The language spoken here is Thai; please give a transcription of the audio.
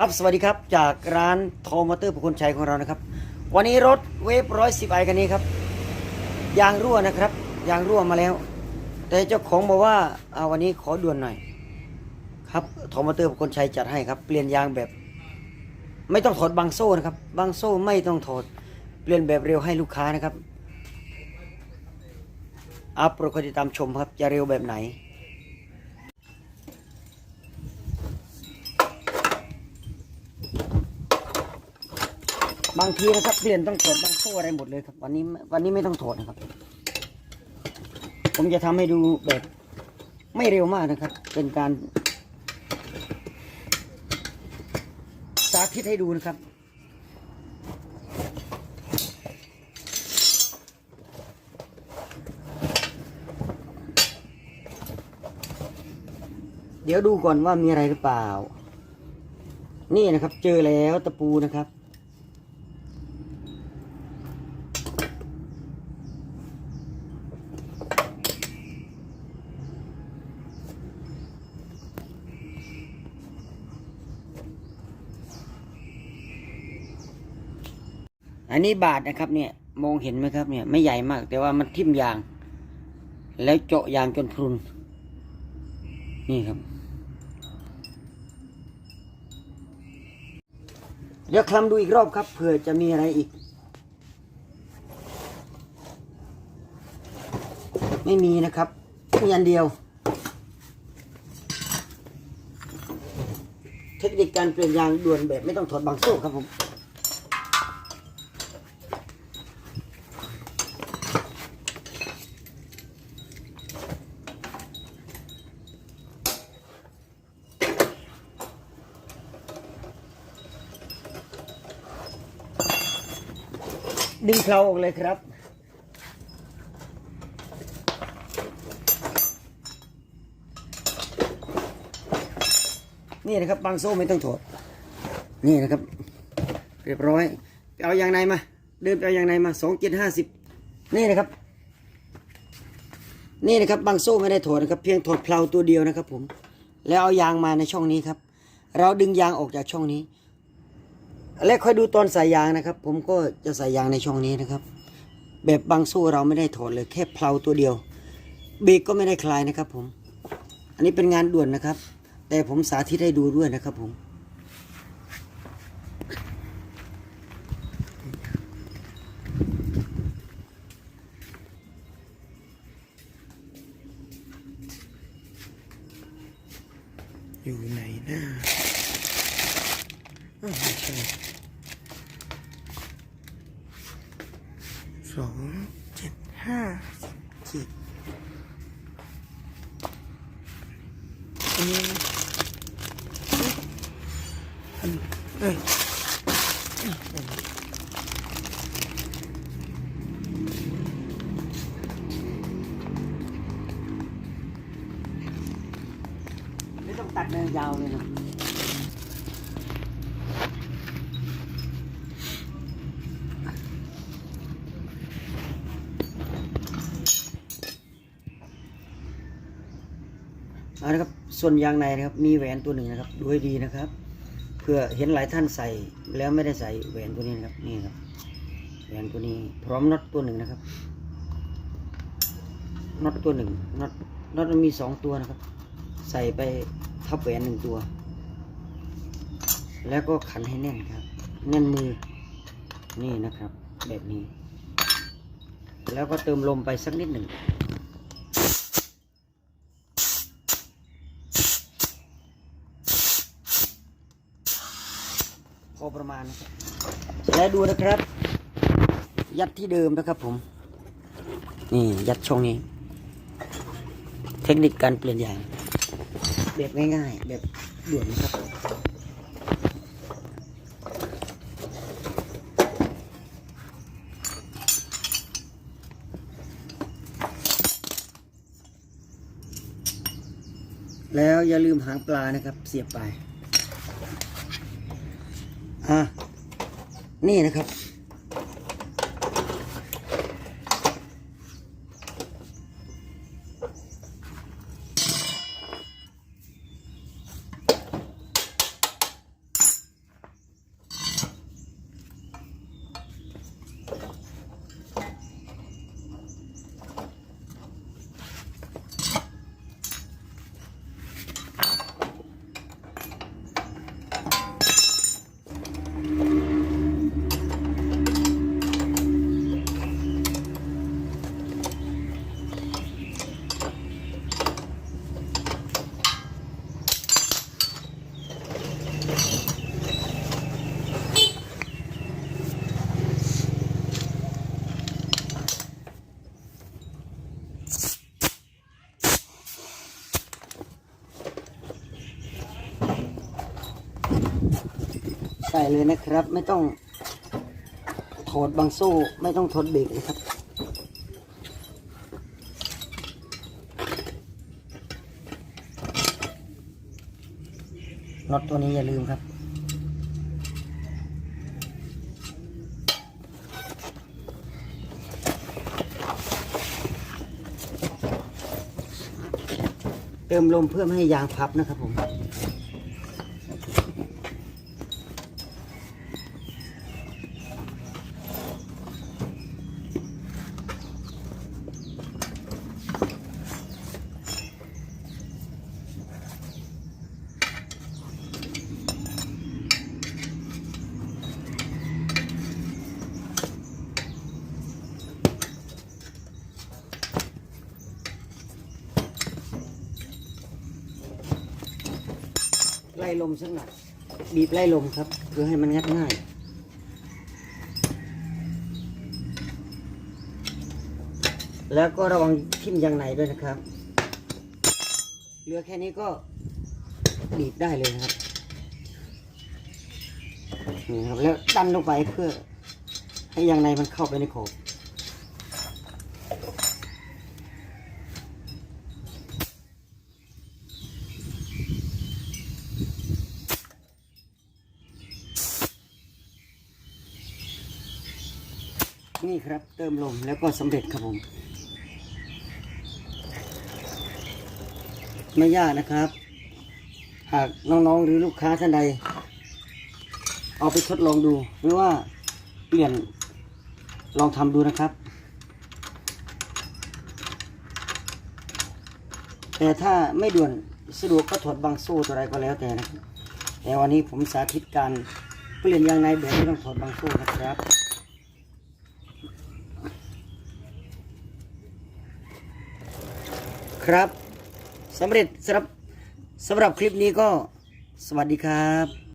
ครับสวัสดีครับจากร้านโทมอเตอร์ประคุณชัยของเรานะครับ วันนี้รถเวฟร้อยสิบไอคันนี้ครับยางรั่วนะครับยางรั่วมาแล้ว แต่เจ้าของบอกว่าเอาวันนี้ขอด่วนหน่อย ครับโทมอเตอร์ประคุณชัยจัดให้ครับ เปลี่ยนยางแบบ ไม่ต้องถอดบางโซ่นะครับบางโซ่ไม่ต้องถอดเปลี่ยนแบบเร็วให้ลูกค้านะครับอัปโปรดคติดตามชมครับจะเร็วแบบไหน บางทีนะครับเปลี่ยนต้องถอดบางโซ่อะไรหมดเลยครับ วันนี้วันนี้ไม่ต้องถอดนะครับ ผมจะทำให้ดูแบบไม่เร็วมากนะครับ เป็นการ สาธิตให้ดูนะครับเดี๋ยวดูก่อนว่ามีอะไรหรือเปล่า นี่นะครับ เจอแล้วตะปูนะครับ อันนี้บาทนะครับเนี่ยมองเห็นไหมครับเนี่ยไม่ใหญ่มาก แต่ว่ามันทิ่มยาง แล้วเจาะยางจนพรุน นี่ครับ เดี๋ยวคลำดูอีกรอบครับเผื่อจะมีอะไรอีก ไม่มีนะครับมีอันเดียว เทคนิคการเปลี่ยนยางด่วนแบบไม่ต้องถอดบางโซ่ครับผม ดึงเพลาออกเลยครับ นี่นะครับบางโซ่ไม่ต้องถอดนี่นะครับ เรียบร้อยเอายางในมาเดินไปเอายางในมาสองเจ็ดห้าสิบนี่นะครับ นี่นะครับบางโซ่ไม่ได้ถอดนะครับ เพียงถอดเพลาตัวเดียวนะครับผมแล้วเอายางมาในช่องนี้ครับ เราดึงยางออกจากช่องนี้ และค่อยดูตอนใส่ยางนะครับ ผมก็จะใส่ยางในช่องนี้นะครับ แบบบางโซ่เราไม่ได้ถอดเลยแค่เพลาตัวเดียว เบรกก็ไม่ได้คลายนะครับ ผม อันนี้เป็นงานด่วนนะครับ แต่ผมสาธิตให้ดูด้วยนะครับ ผมอยู่ไหนนะอ้า สองเจ็ดห้าเจ็ดอันนี้อันเอ้ยไม่ต้องตัดเนินยาวเลยนะเอาละครับ ส่วนยางในนะครับมีแหวนตัวหนึ่งนะครับดูให้ดีนะครับเพื่อเห็นหลายท่านใส่แล้วไม่ได้ใส่แหวนตัวนี้นะครับนี่ครับแหวนตัวนี้พร้อมน็อตตัวหนึ่งนะครับน็อตตัวหนึ่งน็อตน็อตมันมีสองตัวนะครับ ใส่ไปทับแหวนหนึ่งตัว แล้วก็ขันให้แน่นครับ แน่นมือนี่นะครับ แบบนี้ แล้วก็เติมลมไปสักนิดหนึ่ง อประมาณนะครับแล้วดูนะครับ ยัดที่เดิมนะครับผม นี่ยัดช่องนี้ เทคนิคการเปลี่ยนยางแบบง่ายๆแบบด่วนนะครับแล้วอย่าลืมหางปลานะครับ เสียบไป อะนี่นะครับ ใส่เลยนะครับ ไม่ต้องถอดบางโซ่ไม่ต้องถอดเบรกนะครับ น็อตตัวนี้อย่าลืมครับ เติมลมเพื่อไม่ให้ยางพับนะครับผม ล่ลมสักหน่อยบีบไล่ลมครับ เพื่อให้มันงัดง่ายแล้วก็ระวังทิ่มยางในด้วยนะครับ เหลือแค่นี้ก็บีบได้เลยครับนี่ครับ แล้วดันลงไปเพื่อให้ยางในมันเข้าไปในขอบ นี่ครับเติมลมแล้วก็สำเร็จครับผม ไม่ยากนะครับ หากน้องๆหรือลูกค้าท่านใด เอาไปทดลองดู หรือว่าเปลี่ยนลองทำดูนะครับ แต่ถ้าไม่ด่วนสะดวกก็ถอดบางโซ่ตัวอะไรก็แล้วแต่นะครับแต่วันนี้ผมสาธิตการเปลี่ยนยางในแบบไม่ต้องถอดบางโซ่นะครับ ครับสำเร็จสำหรับสำหรับคลิปนี้ก็สวัสดีครับ